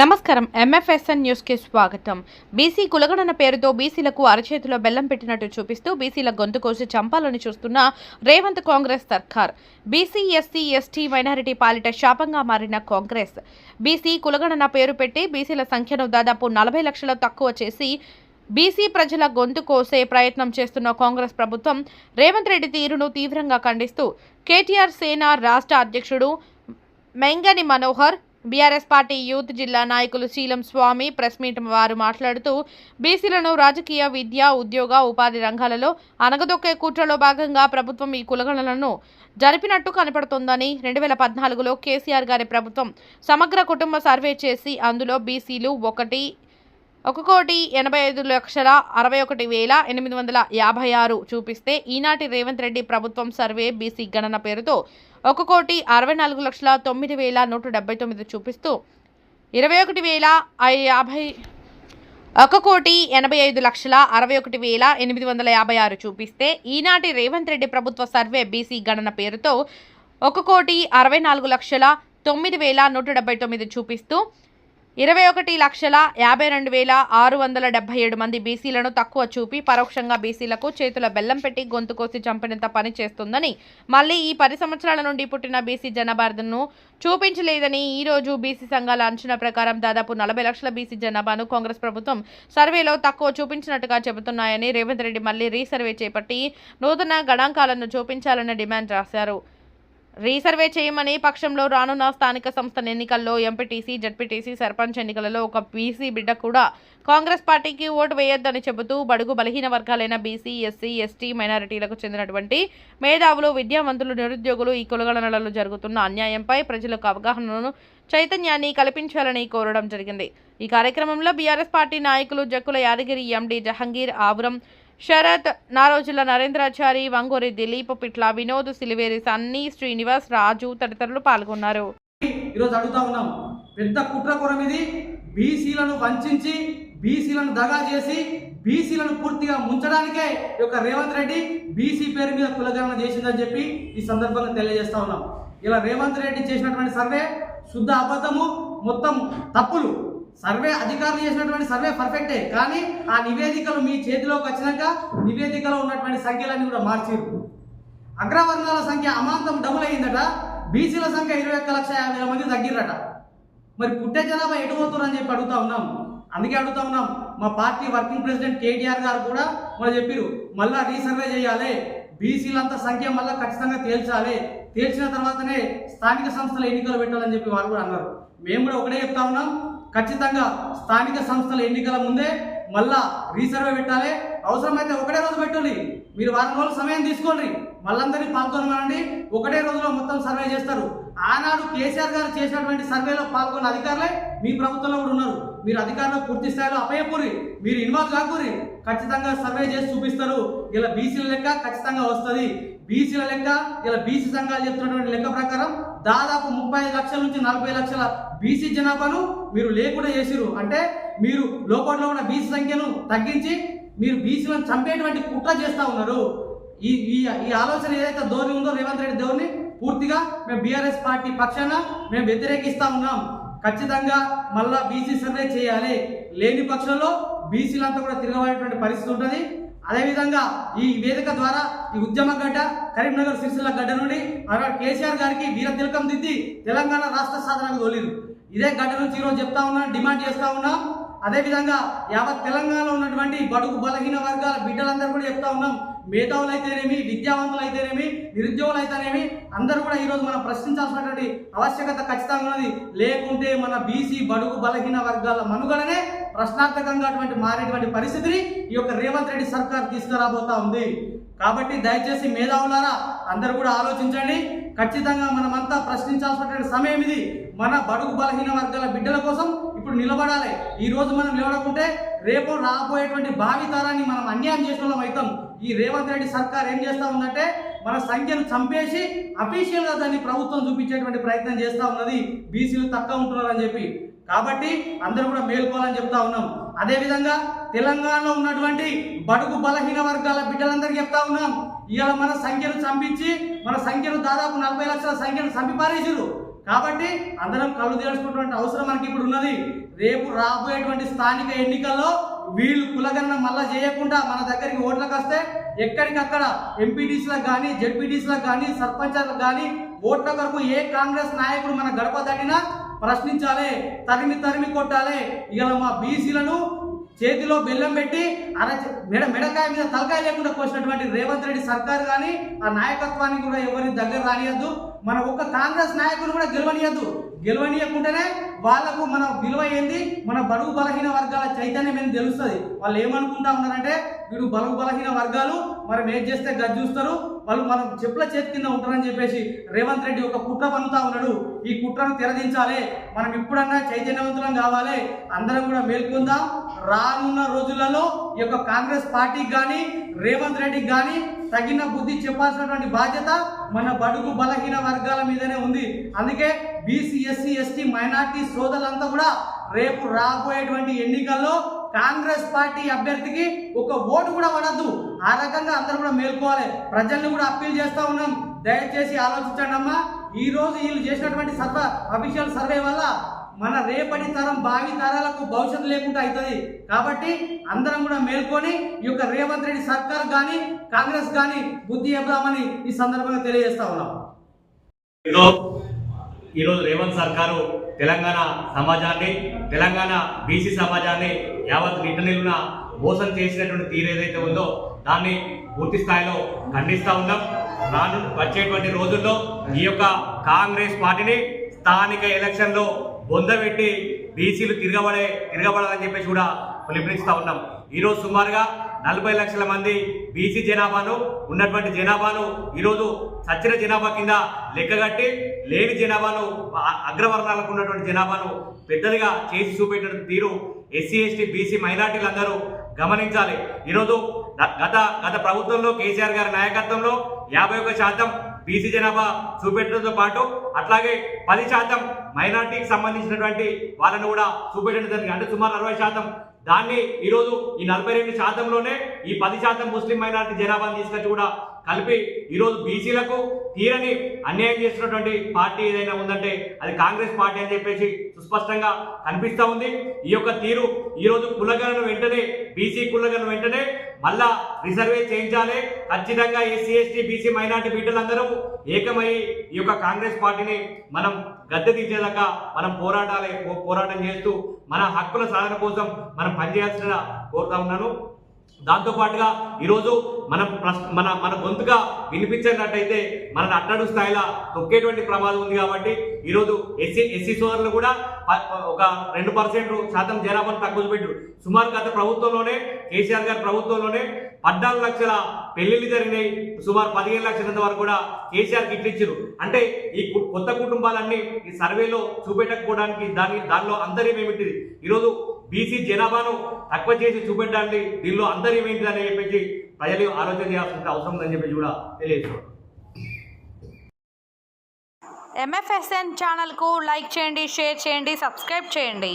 నమస్కారం. ఎంఎఫ్ఎస్ఎన్ న్యూస్కి స్వాగతం. బీసీ కులగణన పేరుతో బీసీలకు అరచేతిలో బెల్లం పెట్టినట్టు చూపిస్తూ బీసీల గొంతు కోసి చంపాలని చూస్తున్న రేవంత్ కాంగ్రెస్ సర్కార్. బీసీ ఎస్సీ ఎస్టీ మైనారిటీ పాలిట శాపంగా మారిన కాంగ్రెస్. బీసీ కులగణన పేరు పెట్టి బీసీల సంఖ్యను దాదాపు నలభై లక్షల తక్కువ చేసి బీసీ ప్రజల గొంతు కోసే ప్రయత్నం చేస్తున్న కాంగ్రెస్ ప్రభుత్వం రేవంత్ రెడ్డి తీరును తీవ్రంగా ఖండిస్తూ కేటీఆర్ సేన రాష్ట్ర అధ్యక్షుడు Mengani Manohar BRS party youth జిల్లా నాయకులు శీలం స్వామి ప్రెస్ మీట్ వారు మాట్లాడుతూ బీసీలను రాజకీయ విద్య ఉద్యోగ ఉపాధి రంగాలలో అనగదొక్కే కుట్రలో భాగంగా ప్రభుత్వం ఈ కులగణలను జరిపినట్టు కనపడుతోందని రెండు వేల పద్నాలుగులో కేసీఆర్ గారి ప్రభుత్వం సమగ్ర కుటుంబ సర్వే చేసి అందులో బీసీలు ఒకటి ఒక కోటి ఎనభై ఐదు లక్షల అరవై ఒకటి వేల ఎనిమిది వందల యాభై ఆరు చూపిస్తే ఈనాటి రేవంత్ రెడ్డి ప్రభుత్వం సర్వే బీసీ గణన పేరుతో ఒక కోటి అరవై నాలుగు లక్షల తొమ్మిది వేల నూట డెబ్బై తొమ్మిది చూపిస్తూ ఇరవై ఒకటి వేల యాభై ఒక కోటి ఎనభై ఐదు లక్షల అరవై ఒకటి వేల ఎనిమిది వందల యాభై ఆరు చూపిస్తే ఈనాటి రేవంత్ రెడ్డి ప్రభుత్వ సర్వే బీసీ గణన పేరుతో ఒక కోటి అరవై నాలుగు లక్షల తొమ్మిది వేల నూట డెబ్బై తొమ్మిది చూపిస్తూ ఇరవై ఒకటి లక్షల యాభై రెండు వేల ఆరు వందల డెబ్బై ఏడు మంది బీసీలను తక్కువ చూపి పరోక్షంగా బీసీలకు చేతుల బెల్లం పెట్టి గొంతు కోసి చంపినంత పని చేస్తుందని మళ్ళీ ఈ పది సంవత్సరాల నుండి పుట్టిన బీసీ జనాభాను చూపించలేదని ఈ రోజు బీసీ సంఘాల అంచనా ప్రకారం దాదాపు నలభై లక్షల బీసీ జనాభాను కాంగ్రెస్ ప్రభుత్వం సర్వేలో తక్కువ చూపించినట్టుగా చెబుతున్నాయని రేవంత్ రెడ్డి మళ్ళీ రీసర్వే చేపట్టి నూతన గణాంకాలను చూపించాలని డిమాండ్ రాశారు. రీసర్వే చేయమని పక్షంలో రానున్న స్థానిక సంస్థల ఎన్నికల్లో ఎంపీటీసీ జడ్పీటీసీ సర్పంచ్ ఎన్నికలలో ఒక బీసీ బిడ్డ కూడా కాంగ్రెస్ పార్టీకి ఓటు వేయొద్దని చెబుతూ బడుగు బలహీన వర్గాలైన బీసీ ఎస్సీ ఎస్టీ మైనారిటీలకు చెందినటువంటి మేధావులు విద్యావంతులు నిరుద్యోగులు ఈ కులగణనలలో జరుగుతున్న అన్యాయంపై ప్రజలకు అవగాహనను చైతన్యాన్ని కల్పించాలని కోరడం జరిగింది. ఈ కార్యక్రమంలో బీఆర్ఎస్ పార్టీ నాయకులు జక్కుల యాదగిరి ఎండి జహంగీర్ ఆవురం శరత్ నారోజుల నరేంద్రాచారి వంగూరి దిలీప్ పిట్ల వినోద్ సిలివేరి సన్నీ శ్రీనివాస్ రాజు తదితరులు పాల్గొన్నారు. ఈరోజు అడుగుతా ఉన్నాం పెద్ద కుట్రకురం ఇది బీసీలను వంచి బీసీలను దగా చేసి బీసీలను పూర్తిగా ముంచడానికే ఈ యొక్క రేవంత్ రెడ్డి బీసీ పేరు మీద కులగణన చేసిందని చెప్పి ఈ సందర్భంగా తెలియజేస్తా ఉన్నాం. ఇలా రేవంత్ రెడ్డి చేసినటువంటి సర్వే శుద్ధ అబద్ధము మొత్తం తప్పులు. సర్వే అధికారులు చేసినటువంటి సర్వే పర్ఫెక్టే కానీ ఆ నివేదికలు మీ చేతిలోకి వచ్చినాక నివేదికలో ఉన్నటువంటి సంఖ్యలన్నీ కూడా మార్చారు అగ్రవర్ణాల సంఖ్య అమాంతం డబుల్ అయిందట. బీసీల సంఖ్య ఇరవై ఒక్క లక్ష యాభై వేల మంది తగ్గిరట మరి పుట్టే జనాభా ఎటు అని చెప్పి అడుగుతా ఉన్నాం. అందుకే అడుగుతా ఉన్నాం. మా పార్టీ వర్కింగ్ ప్రెసిడెంట్ కేటీఆర్ గారు కూడా మనం చెప్పారు మళ్ళీ రీసర్వే చేయాలి. బీసీలంతా సంఖ్య మళ్ళీ ఖచ్చితంగా తేల్చాలి. తేల్చిన తర్వాతనే స్థానిక సంస్థల ఎన్నికలు పెట్టాలని చెప్పి వారు కూడా అన్నారు. మేము కూడా ఒకటే చెప్తా ఉన్నాం. ఖచ్చితంగా స్థానిక సంస్థల ఎన్నికల ముందే మళ్ళా రీసర్వే పెట్టాలి. అవసరమైతే ఒకటే రోజు పెట్టండి. మీరు వారం రోజులు సమయం తీసుకోండి. మళ్ళందరినీ పాల్గొనమనండి. ఒకటే రోజులో మొత్తం సర్వే చేస్తారు. ఆనాడు కేసీఆర్ గారు చేసినటువంటి సర్వేలో పాల్గొన్న అధికారులే మీ ప్రభుత్వంలో కూడా ఉన్నారు. మీరు అధికారులు పూర్తి స్థాయిలో అపయపూరి మీరు ఇన్వాల్వ్ కాకూరి ఖచ్చితంగా సర్వే చేసి చూపిస్తారు. ఇలా బీసీల లెక్క ఖచ్చితంగా వస్తుంది. బీసీల లెక్క ఇలా బీసీ సంఘాలు చెప్తున్నటువంటి లెక్క ప్రకారం దాదాపు ముప్పై ఐదు లక్షల నుంచి నలభై లక్షల బీసీ జనాభాను మీరు లేకుండా చేసిరు అంటే మీరు లోపల ఉన్న బీసీ సంఖ్యను తగ్గించి మీరు బీసీలను చంపేటువంటి కుట్ర చేస్తూ ఉన్నారు. ఈ ఈ ఈ ఆలోచన ఏదైతే ధోరణి ఉందో రేవంత్ రెడ్డి ధోరణి పూర్తిగా మేము బీఆర్ఎస్ పార్టీ పక్షాన మేము వ్యతిరేకిస్తా ఉన్నాం. ఖచ్చితంగా మళ్ళా బీసీ సర్వే చేయాలి. లేని పక్షంలో బీసీలంతా కూడా తిరగబడేటువంటి పరిస్థితి ఉంటుంది. అదేవిధంగా ఈ వేదిక ద్వారా ఈ ఉద్యమ గడ్డ కరీంనగర్ సిరిసిల్ల గడ్డ నుండి ఆనాడు కేసీఆర్ గారికి వీర తిలకం దిద్ది తెలంగాణ రాష్ట్ర సాధనకు తోలిరు. ఇదే గడ్డ నుంచి ఈరోజు చెప్తా ఉన్నా డిమాండ్ చేస్తా ఉన్నాం. అదేవిధంగా యావత్ తెలంగాణలో ఉన్నటువంటి బడుగు బలహీన వర్గాల బిడ్డలందరూ కూడా చెప్తా ఉన్నాం. మేధావులు అయితేనేమి విద్యావంతులు అయితేనేమి నిరుద్యోగులు అయితేనేమి అందరూ కూడా ఈరోజు మనం ప్రశ్నించాల్సినటువంటి ఆవశ్యకత ఖచ్చితంగా ఉన్నది. లేకుంటే మన బీసీ బడుగు బలహీన వర్గాల మనుగడనే ప్రశ్నార్థకంగా అటువంటి మారేటువంటి పరిస్థితిని ఈ యొక్క రేవంత్ రెడ్డి సర్కార్ తీసుకురాబోతా ఉంది. కాబట్టి దయచేసి మేధావులారా అందరూ కూడా ఆలోచించండి. ఖచ్చితంగా మనమంతా ప్రశ్నించాల్సినటువంటి సమయం ఇది. మన బడుగు బలహీన వర్గాల బిడ్డల కోసం ఇప్పుడు నిలబడాలి. ఈ రోజు మనం నిలబడకుంటే రేపు రాబోయేటువంటి భావితరాన్ని మనం అన్యాయం చేసిన అవుతాం. ఈ రేవంత్ రెడ్డి సర్కార్ ఏం చేస్తా ఉందంటే మన సంఖ్యను చంపేసి అఫీషియల్గా దాన్ని ప్రభుత్వం చూపించేటువంటి ప్రయత్నం చేస్తూ ఉన్నది. బీసీలు తక్కువ ఉంటున్నారని చెప్పి. కాబట్టి అందరూ కూడా మేల్కోవాలని చెప్తా ఉన్నాం. అదేవిధంగా తెలంగాణలో ఉన్నటువంటి బడుగు బలహీన వర్గాల బిడ్డలందరికీ చెప్తా ఉన్నాం. ఇవాళ మన సంఖ్యను చంపించి మన సంఖ్యను దాదాపు నలభై లక్షల సంఖ్యను చంపి పారేసారు కాబట్టి అందరం కళ్ళు తెలుసుకున్నటువంటి అవసరం మనకి ఇప్పుడు ఉన్నది. రేపు రాబోయేటువంటి స్థానిక ఎన్నికల్లో వీళ్ళు కులగన్న మళ్ళా చేయకుండా మన దగ్గరికి ఓట్లకు వస్తే ఎక్కడికక్కడ ఎంపీటీసీలకు కానీ జడ్పీటీసీలకు కానీ సర్పంచ్లకు కానీ ఓట్ల కొరకు ఏ కాంగ్రెస్ నాయకుడు మన గడప తగినా ప్రశ్నించాలి తరిమి తరిమి కొట్టాలి. ఇలా మా బీసీలను చేతిలో బెల్లం పెట్టి అర మెడ మెడకాయ మీద తలకాయ లేకుండా కోసినటువంటి రేవంత్ రెడ్డి సర్కార్ కానీ ఆ నాయకత్వాన్ని కూడా ఎవరిని దగ్గర రానియద్దు. మన ఒక్క కాంగ్రెస్ నాయకులు కూడా గెలవనియద్దు. గెలవనీయకుంటేనే వాళ్ళకు మన విలువ ఏంది? మన బరువు బలహీన వర్గాల చైతన్యం ఏంది తెలుస్తుంది. వాళ్ళు ఏమనుకుంటా ఉన్నారంటే వీడు బలుగు బలహీన వర్గాలు మనం ఏం చేస్తే గది చూస్తారు. వాళ్ళు మనం చెప్పుల చేతి కింద ఉంటారని చెప్పేసి రేవంత్ రెడ్డి ఒక కుట్ర పన్నుతా ఉన్నాడు. ఈ కుట్రను తెరదించాలి. మనం ఇప్పుడన్నా చైతన్యవంతులం కావాలి. అందరం కూడా మేల్కొందాం. రానున్న రోజులలో ఈ యొక్క కాంగ్రెస్ పార్టీకి కానీ రేవంత్ రెడ్డికి కానీ తగిన బుద్ధి చెప్పాల్సినటువంటి బాధ్యత మన బడుగు బలహీన వర్గాల మీదనే ఉంది. అందుకే బీసీ ఎస్సీ ఎస్టీ మైనార్టీ సోదరులంతా కూడా రేపు రాబోయేటువంటి ఎన్నికల్లో కాంగ్రెస్ పార్టీ అభ్యర్థికి ఒక ఓటు కూడా పడద్దు. ఆ రకంగా అందరూ కూడా మేల్కోవాలి. ప్రజల్ని కూడా అప్పీల్ చేస్తూ ఉన్నాం. దయచేసి ఆలోచించండి అమ్మా ఈ రోజు వీళ్ళు చేసినటువంటి సర్వ అఫీషియల్ సర్వే వల్ల మన రేపటి తరం భావి తరాలకు భవిష్యత్తు లేకుండా అవుతుంది. కాబట్టి అందరం కూడా మేల్కొని ఈ యొక్క రేవంత్ రెడ్డి సర్కార్ కానీ కాంగ్రెస్ కానీ బుద్ధి చెప్దామని ఈ సందర్భంగా తెలియజేస్తా ఉన్నాం. ఈరోజు రేవంత్ సర్కారు తెలంగాణ సమాజాన్ని తెలంగాణ బీసీ సమాజాన్ని యావత్ నిట్టనిలున మోసం చేసినటువంటి తీరు ఏదైతే ఉందో దాన్ని పూర్తి స్థాయిలో ఖండిస్తూ ఉన్నాం. రాను వచ్చేటువంటి రోజుల్లో ఈ యొక్క కాంగ్రెస్ పార్టీని స్థానిక ఎలక్షన్లో బొందబెట్టి బీసీలు తిరగబడే తిరగబడాలని చెప్పేసి కూడా పిలుపునిస్తూ ఉన్నాం. ఈరోజు సుమారుగా నలభై లక్షల మంది బీసీ జనాభాను ఉన్నటువంటి జనాభాను ఈరోజు సచ్చిన జనాభా కింద లెక్కగట్టి లేని జనాభాను అగ్రవర్ణాలకు ఉన్నటువంటి జనాభాను పెద్దదిగా చేసి చూపెట్టిన తీరు ఎస్సీ ఎస్టీ బీసీ మైనార్టీలందరూ గమనించాలి. ఈరోజు గ- గత గత ప్రభుత్వంలో కేసీఆర్ గారి నాయకత్వంలో యాభై ఒక శాతం బీసీ జనాభా చూపెట్టడంతో పాటు అట్లాగే పది శాతం మైనార్టీకి సంబంధించినటువంటి వాళ్ళను కూడా చూపెట్టడం జరిగింది. అంటే సుమారు అరవై శాతం. దాన్ని ఈరోజు ఈ నలభై రెండు శాతంలోనే ఈ పది శాతం ముస్లిం మైనార్టీ జనాభాను తీసుకొచ్చి కూడా కలిపి ఈరోజు బీసీలకు తీరని అన్యాయం చేస్తున్నటువంటి పార్టీ ఏదైనా ఉందంటే అది కాంగ్రెస్ పార్టీ అని చెప్పేసి సుస్పష్టంగా కనిపిస్తూ ఉంది. ఈ యొక్క తీరు ఈరోజు కులగలను వెంటనే బీసీ కులగలను వెంటనే మళ్ళా రిజర్వే చేయించాలి. ఖచ్చితంగా ఎస్సీ ఎస్టీ బీసీ మైనార్టీ బిడ్డలందరూ ఏకమై ఈ యొక్క కాంగ్రెస్ పార్టీని మనం గద్దె తీసేదాకా మనం పోరాటాలే పో- పోరాటం చేస్తూ మన హక్కుల సాధన కోసం మనం పనిచేయాల్సిన కోరుతా ఉన్నాను. దాంతోపాటుగా ఈరోజు మనం మన మన గొంతుగా వినిపించినట్టయితే మన అట్టడు స్థాయిలో తొక్కేటువంటి ప్రమాదం ఉంది కాబట్టి ఈరోజు ఎస్సీ ఎస్సీ సోదరులు కూడా ఒక రెండు పర్సెంట్ శాతం జనాభాను తక్కువ పెట్టారు సుమారు గత ప్రభుత్వంలోనే కేసీఆర్ గారి ప్రభుత్వంలోనే పద్నాలుగు లక్షల పెళ్ళిళ్ళు జరిగినాయి. సుమారు పదిహేను లక్షలంత వరకు కూడా కేసీఆర్ గిట్లు ఇచ్చారు అంటే ఈ కొత్త కుటుంబాలన్నీ ఈ సర్వేలో చూపెట్టకపోవడానికి దాని దానిలో అంతర్యం ఏమిటిది ఈరోజు బీసీ జనాభాను తక్కువ చేసి చూపెట్టడానికి దీనిలో అంతర్యం ఏంటిది అని చెప్పేసి ప్రజలు ఆలోచన చేయాల్సిన అవసరం ఉందని చెప్పేసి కూడా తెలియజేస్తున్నాను ఎంఎఫ్ఎస్ఎన్ ఛానల్కు లైక్ చేయండి షేర్ చేయండి సబ్స్క్రైబ్ చేయండి.